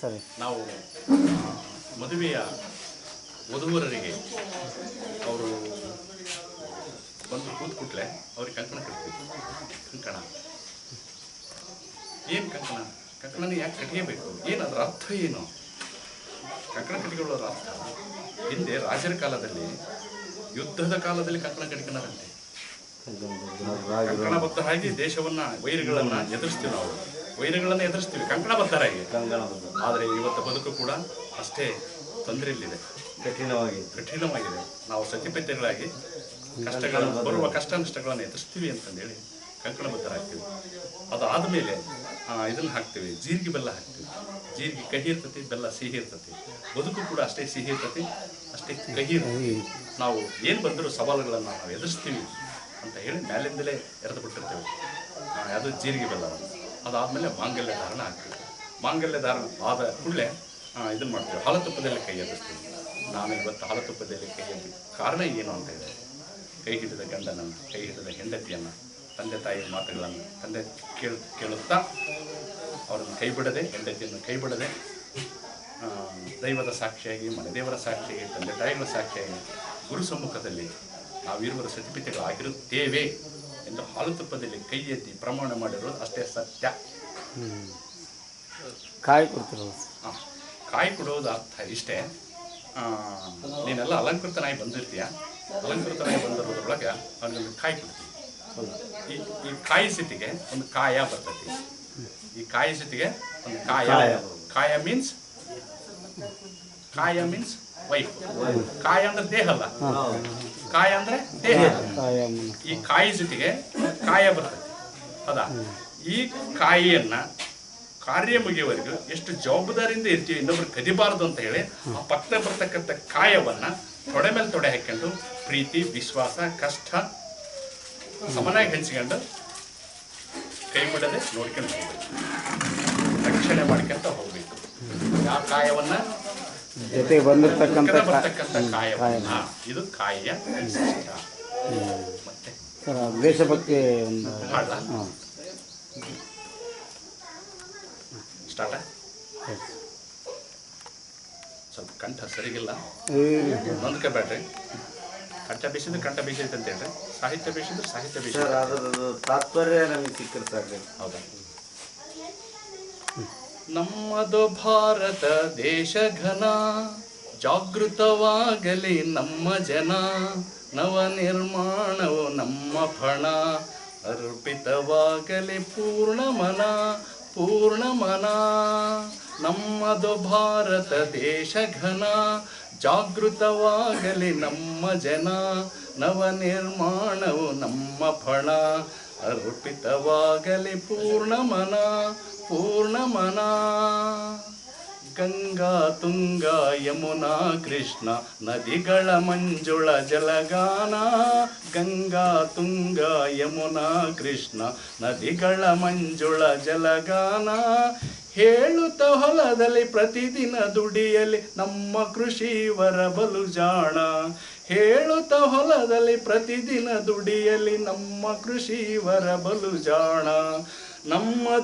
ಸರಿ. ನಾವು ಮದುವೆಯ ವಧುವರರಿಗೆ ಅವರು ಬಂದು ಕೂತ್ಕೊಟ್ಲೆ ಅವ್ರಿಗೆ ಕಂಕಣ ಕಟ್ತೀವಿ ಕಂಕಣ. ಏನು ಕಂಕಣ? ಕಂಕಣನ ಯಾಕೆ ಕಟ್ಕೋಬೇಕು ಏನು ಅದರ ಅರ್ಥ ಏನು? ಕಂಕಣ ಕಟ್ಕೊಳ್ಳೋದ್ರ ಅರ್ಥ? ಹಿಂದೆ ರಾಜರ ಕಾಲದಲ್ಲಿ ಯುದ್ಧದ ಕಾಲದಲ್ಲಿ ಕಂಕಣ ಕಟ್ಟಿಕೊಂಡರಂತೆ ಕಂಕಣಬದ್ಧರಾಗಿ ದೇಶವನ್ನ ವೈರಿಗಳನ್ನ ಎದುರಿಸ್ತೀವಿ ನಾವು. ವೈರಿಗಳನ್ನ ಎದುರಿಸ್ತೀವಿ. ಕಂಕಣಬದ್ಧರಾಗಿ ಆದರೆ ಇವತ್ತು ಬದುಕು ಕೂಡ ಅಷ್ಟೇ ತೊಂದರೆಯಲ್ಲಿದೆ. ಕಠಿಣವಾಗಿ ಕಠಿಣವಾಗಿದೆ. ನಾವು ಸತಿಪತ್ಯಗಳಾಗಿ ಕಷ್ಟಗಳನ್ನು ಬರುವ ಕಷ್ಟ ನಷ್ಟಗಳನ್ನು ಎದುರಿಸ್ತೀವಿ ಅಂತಂದೇಳಿ ಕಂಕಣಬದ್ಧರಾಗ್ತೀವಿ ಅದಾದ ಮೇಲೆ ಇದನ್ನು ಹಾಕ್ತೀವಿ. ಜೀರಿಗೆ ಬೆಲ್ಲ ಹಾಕ್ತೀವಿ. ಜೀರಿಗೆ ಕಹಿ ಇರ್ತತಿ ಬೆಲ್ಲ ಸಿಹಿ ಇರ್ತತಿ. ಬದುಕು ಕೂಡ ಅಷ್ಟೇ ಸಿಹಿ ಇರ್ತತಿ ಅಷ್ಟೇ ಕಹಿ ಇರ್ತತಿ. ನಾವು ಏನು ಬಂದರೂ ಸವಾಲುಗಳನ್ನು ನಾವು ಎದುರಿಸ್ತೀವಿ ಅಂತ ಹೇಳಿ ಮ್ಯಾಲಿಂದಲೇ ಎರೆದು ಬಿಟ್ಟಿರ್ತೇವೆ. ಅದು ಜೀರಿಗೆ ಬೆಲ್ಲ. ಅದಾದಮೇಲೆ ಮಾಂಗಲ್ಯ ಧಾರಣ ಹಾಕ್ತೀವಿ ಮಾಂಗಲ್ಯ ಧಾರಣ ಆದ ಕೂಡಲೇ ಇದನ್ನು ಮಾಡ್ತೀವಿ. ಹಾಲತುಪ್ಪದಲ್ಲಿ ಕೈ ಎಬ್ಬಿಸ್ತೀವಿ. ನಾನು ಇವತ್ತು ಹಾಲತುಪ್ಪದಲ್ಲಿ ಕೈ ಎದ್ದು ಕಾರಣ ಏನು ಅಂತ ಇದೆ ಕೈ ಹಿಡಿದ ಗಂಡನನ್ನು, ಕೈ ಹಿಡಿದ ಹೆಂಡತಿಯನ್ನು, ತಂದೆ ತಾಯಿಯ ಮಾತುಗಳನ್ನು ತಂದೆ ಕೇಳ, ಕೇಳುತ್ತಾ ಅವರನ್ನು ಕೈ ಬಿಡದೆ ಹೆಂಡತಿಯನ್ನು ಕೈ ಬಿಡದೆ ದೈವದ ಸಾಕ್ಷಿಯಾಗಿ, ಮನೆದೇವರ ಸಾಕ್ಷಿಯಾಗಿ, ತಂದೆ ತಾಯಿಗಳ ಸಾಕ್ಷಿಯಾಗಿ, ಗುರು ಸಮ್ಮುಖದಲ್ಲಿ ನಾವಿರುವ ಸತಿಪಿತೆಗಳಾಗಿರುತ್ತೇವೆ. ಎಂದು ಹಾಲು ತುಪ್ಪದಲ್ಲಿ ಕೈ ಎತ್ತಿ ಪ್ರಮಾಣ ಮಾಡಿರೋದು ಅಷ್ಟೇ ಸತ್ಯ. ಕಾಯಿ ಕೊಡ್ತಿರೋದು. ಹಾಂ ಕಾಯಿ ಕೊಡೋದು ಅರ್ಥ ಇಷ್ಟೇ. ನೀನೆಲ್ಲ ಅಲಂಕೃತನಾಗಿ ಬಂದಿರ್ತೀಯ? ಅಲಂಕೃತನಾಗಿ ಬಂದಿರೋದ್ರೊಳಗೆ ಅವನಿಗೆ ಕಾಯಿ ಕೊಡ್ತೀವಿ ಈ ಈ ಕಾಯಿ ಸ್ಥಿತಿಗೆ ಒಂದು ಕಾಯ ಬರ್ತೈತಿ. ಈ ಕಾಯಿ ಸ್ಥಿತಿಗೆ ಒಂದು ಕಾಯ. ಕಾಯ. ಮೀನ್ಸ್ ಕಾಯ ಮೀನ್ಸ್ ವೈಫ್. ಕಾಯ ಅಂದ್ರೆ ದೇಹ ಅಲ್ಲ ಕಾಯ ಅಂದ್ರೆ ದೇಹ. ಈ ಕಾಯಿ ಜೊತೆಗೆ ಕಾಯ ಬರ್ತದೆ. ಅದ ಈ ಕಾಯಿಯನ್ನ ಕಾರ್ಯ ಮುಗಿಯುವವರೆಗೂ ಎಷ್ಟು ಜವಾಬ್ದಾರಿಯಿಂದ ಇರ್ತೀವಿ, ಇನ್ನೊಬ್ರು ಕದಿಬಾರದು ಅಂತ ಹೇಳಿ ಆ ಪಕ್ಕ ಬರ್ತಕ್ಕಂಥ ಕಾಯವನ್ನ ತೊಡೆ ಮೇಲೆ ತೊಡೆ ಹಾಕೊಂಡು ಪ್ರೀತಿ, ವಿಶ್ವಾಸ, ಕಷ್ಟ ಸಮನಾಗಿ ಹಂಚ್ಕೊಂಡು ಕೈ ಬಿಡದೆ ನೋಡ್ಕೊಂಡು ಹೋಗ್ಬೇಕು. ರಕ್ಷಣೆ ಮಾಡ್ಕೊಂತ ಹೋಗ್ಬೇಕು. ಯಾವ ಕಾಯವನ್ನ ಜೊತೆಗೆ ಬಂದಿರತಕ್ಕಂಥ ಕಾಯವನ್ನ ಇದು ಕಾಯಿಯ ವೈಶಿಷ್ಟ್ಯ ಮತ್ತೆ? ಸರ್ ದೇಶಭಕ್ತಿ ಒಂದು ಹಾಂ ಸ್ಟಾರ್ಟ ಸ್ವಲ್ಪ ಕಂಠ ಸರಿಗಿಲ್ಲ. ಈ ನೊಂದ್ಕೋಬೇಡ್ರಿ ಕಂಠ ಬೇಸಿದ್ರೆ ಕಂಠ ಬೇಸೈತೆ ಅಂತ ಹೇಳ್ರಿ. ಸಾಹಿತ್ಯ ಬೇಸಿದ್ರೆ ಸಾಹಿತ್ಯ ಬೇಸ ತಾತ್ಪರ್ಯ ನಮಗೆ ಸಿಕ್ಕಿರ್ತಾರೆ ಹೌದಾ? ನಮ್ಮದು ಭಾರತ ದೇಶ ಘನ, ಜಾಗೃತವಾಗಲಿ ನಮ್ಮ ಜನ, ನವ ನಿರ್ಮಾಣವು ನಮ್ಮ ಫಣ, ಅರ್ಪಿತವಾಗಲಿ ಪೂರ್ಣ ಮನ ಪೂರ್ಣ ಮನ. ನಮ್ಮದು ಭಾರತ ದೇಶ ಘನ, ಜಾಗೃತವಾಗಲಿ ನಮ್ಮ ಜನ, ನವ ನಿರ್ಮಾಣವು ನಮ್ಮ ಫಣ ಅರ್ಪಿತವಾಗಲಿ ಪೂರ್ಣ ಮನ ಪೂರ್ಣ ಮನ ಗಂಗಾ, ತುಂಗ, ಯಮುನಾ, ಕೃಷ್ಣ, ನದಿಗಳ ಮಂಜುಳ, ಜಲಗಾನ. ಗಂಗಾ, ತುಂಗ, ಯಮುನಾ, ಕೃಷ್ಣ, ನದಿಗಳ ಮಂಜುಳ, ಜಲಗಾನ. ಹೇಳುತ್ತ ಹೊಲದಲ್ಲಿ ಪ್ರತಿದಿನ ದುಡಿಯಲಿ ನಮ್ಮ ಕೃಷಿವರ ಬಲು ಜಾಣ. ಹೇಳುತ್ತ ಹೊಲದಲ್ಲಿ ಪ್ರತಿದಿನ ದುಡಿಯಲಿ ನಮ್ಮ ಬಲು ಜಾಣ. ನಮ್ಮ